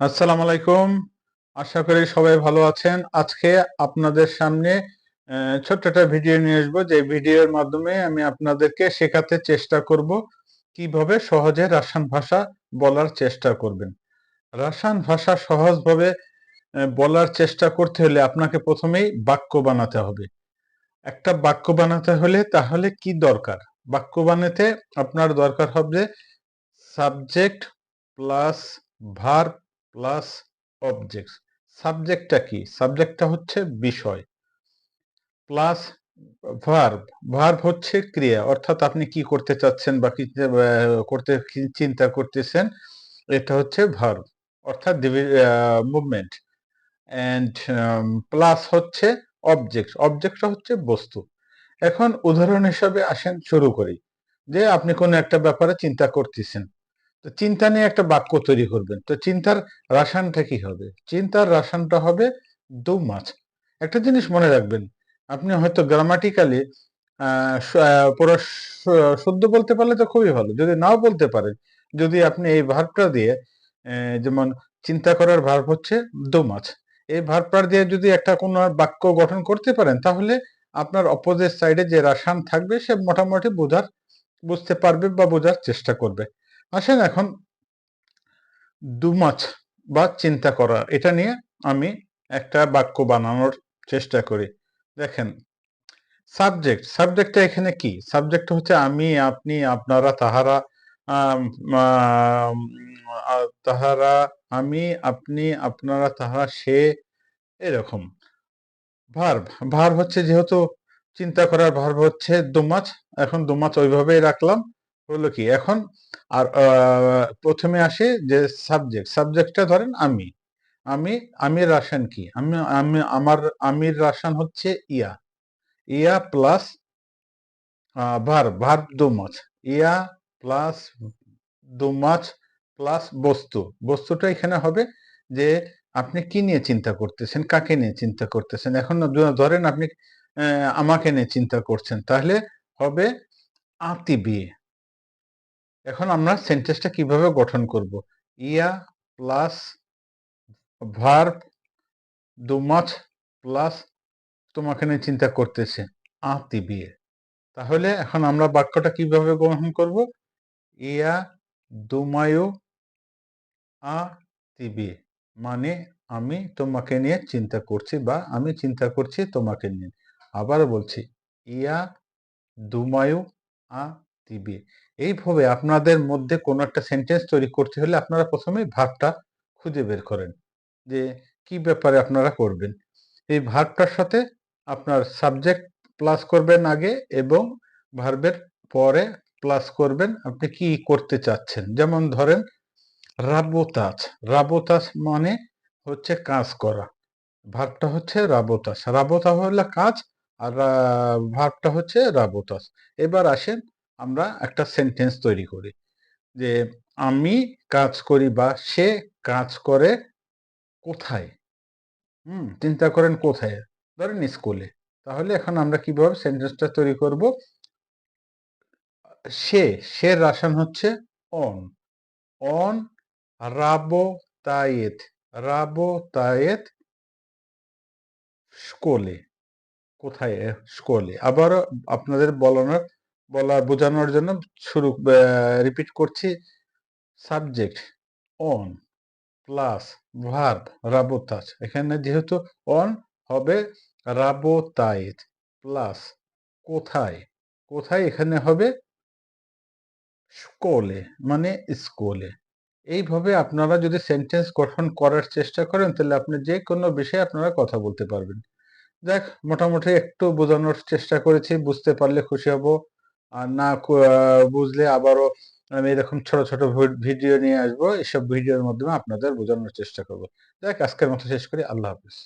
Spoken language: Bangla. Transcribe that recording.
আসসালামু আলাইকুম। আশা করি সবাই ভালো আছেন। আজকে আপনাদের সামনে ছোট্ট একটা ভিডিও নিয়ে আসব। যে ভিডিওর মাধ্যমে আমি আপনাদেরকে শেখাতে চেষ্টা করব কীভাবে সহজে রাসায়ন ভাষা বলার চেষ্টা করবেন। রাসায়ন ভাষা সহজভাবে বলার চেষ্টা করতে হলে আপনাকে প্রথমেই বাক্য বানাতে হবে। একটা বাক্য বানাতে হলে তাহলে কি দরকার? বাক্য বানাতে আপনার দরকার হবে, subject plus verb plus object সাবজেক্টটা কি? সাবজেক্টটা হচ্ছে বিষয়। প্লাস ভার্ব ভার্ব হচ্ছে ক্রিয়া। অর্থাৎ আপনি কি করতে চাচ্ছেন বা কি করতে চিন্তা করতেছেন, এটা হচ্ছে ভার্ব অর্থাৎ মুভমেন্ট অ্যান্ড প্লাস হচ্ছে অবজেক্ট অবজেক্টটা হচ্ছে বস্তু। এখন উদাহরণ হিসাবে আসেন, শুরু করি। যে আপনি কোনো একটা ব্যাপারে চিন্তা করতেছেন। তো চিন্তা নিয়ে একটা বাক্য তৈরি করবেন। তো চিন্তার রাসায়নটা কি হবে? চিন্তার রাসায়নটা হবে দু মাছ একটা জিনিস মনে রাখবেন, আপনি হয়তো গ্রামাটিক্যালি পুরো শুদ্ধ বলতে পারলে তো খুবই ভালো। যদি নাও বলতে পারেন, যদি আপনি এই ভার্বটা দিয়ে যেমন চিন্তা করার ভার্ব হচ্ছে দু মাছ এই ভার্বটা দিয়ে যদি একটা কোনো বাক্য গঠন করতে পারেন, তাহলে আপনার অপোজিট সাইডে যে রাসায়ন থাকবে, সে মোটামুটি বোঝার, বুঝতে পারবে বা বোঝার চেষ্টা করবে। আসেন এখন দুমাছ বা চিন্তা করা, এটা নিয়ে আমি একটা বাক্য বানানোর চেষ্টা করি। দেখেন, সাবজেক্ট, সাবজেক্টটা এখানে কি? সাবজেক্ট হচ্ছে আমি, আপনি, আপনারা, তাহারা তাহারা, আমি, আপনি, আপনারা, তাহারা, সে, এরকম। ভার্ব ভার্ব হচ্ছে যেহেতু চিন্তা করার ভার্ব হচ্ছে দুমাছ এখন দুমাছ ওইভাবেই রাখলাম, হলো কি? এখন আর প্রথমে আসে যে সাবজেক্ট সাবজেক্টটা ধরেন আমি। আমি, আমির রাসায়ন কি? আমি আমি, আমার আমির রাসায়ন হচ্ছে ইয়া। ইয়া প্লাস ভার ভার্ব দুমাছ ইয়া প্লাস দুমাছ প্লাস বস্তু। বস্তুটা এখানে হবে যে আপনি কি নিয়ে চিন্তা করতেছেন, কাকে নিয়ে চিন্তা করতেছেন? এখন ধরেন আপনি আমাকে নিয়ে চিন্তা করছেন। তাহলে হবে আতি বিয়ে এখন আমরা সেন্টেন্সটা কীভাবে গঠন করব? ইয়া প্লাস ভার্ব দুমাছ প্লাস তোমাকে নিয়ে চিন্তা করতেছে আতি বিয়ে তাহলে এখন আমরা বাক্যটা কীভাবে গ্রহণ করব? ইয়া দুমায়ু আ তিবি মানে আমি তোমাকে নিয়ে চিন্তা করছি বা আমি চিন্তা করছি তোমাকে নিয়ে। আবার বলছি, ইয়া দুমায়ু আ তিবি এইভাবে আপনাদের মধ্যে কোনো একটা সেন্টেন্স তৈরি করতে হলে আপনারা প্রথমে ভাবটা খুঁজে বের করেন যে কি ব্যাপারে আপনারা করবেন। এই ভার্বটার সাথে আপনার সাবজেক্ট প্লাস করবেন আগে এবং ভার্বের পরে প্লাস করবেন আপনি কি করতে চাচ্ছেন। যেমন ধরেন রাবোতাস রাবোতাস মানে হচ্ছে কাজ করা। ভার্বটা হচ্ছে রাবোতাস রাবোতা হলো কাজ আর ভার্বটা হচ্ছে রাবোতাস এবার আসেন আমরা একটা সেন্টেন্স তৈরি করি যে, আমি কাজ করি বা সে কাজ করে কোথায়? হুম, চিন্তা করেন কোথায়? ধরেন স্কুলে তাহলে এখন আমরা কীভাবে সেন্টেন্সটা তৈরি করব? সে সে রাসায়ন হচ্ছে অন। অন রাবো তায়েত রাবো তায়েত স্কোলে। কোথায়? স্কোলে। আবার আপনাদের বলানোর বলা, বোঝানোর জন্য শুরু রিপিট করছি। সাবজেক্ট অন প্লাস ভার্ব রাবোতাস এখানে যেহেতু অন হবে রাবোতায়েত প্লাস কোথায়? কোথায় এখানে হবে? স্কোলে মানে স্কুলে। এইভাবে আপনারা যদি সেন্টেন্স গঠন করার চেষ্টা করেন, তাহলে আপনি যে কোনো বিষয়ে আপনারা কথা বলতে পারবেন। দেখ মোটামুটি একটু বোঝানোর চেষ্টা করেছি, বুঝতে পারলে খুশি হব। আর না বুঝলে আবারও আমি এরকম ছোট ছোট ভিডিও নিয়ে আসব। এসব ভিডিওর মাধ্যমে আপনাদের বোঝানোর চেষ্টা করব। দেখ আজকের মতো শেষ করি। আল্লাহ হাফিজ।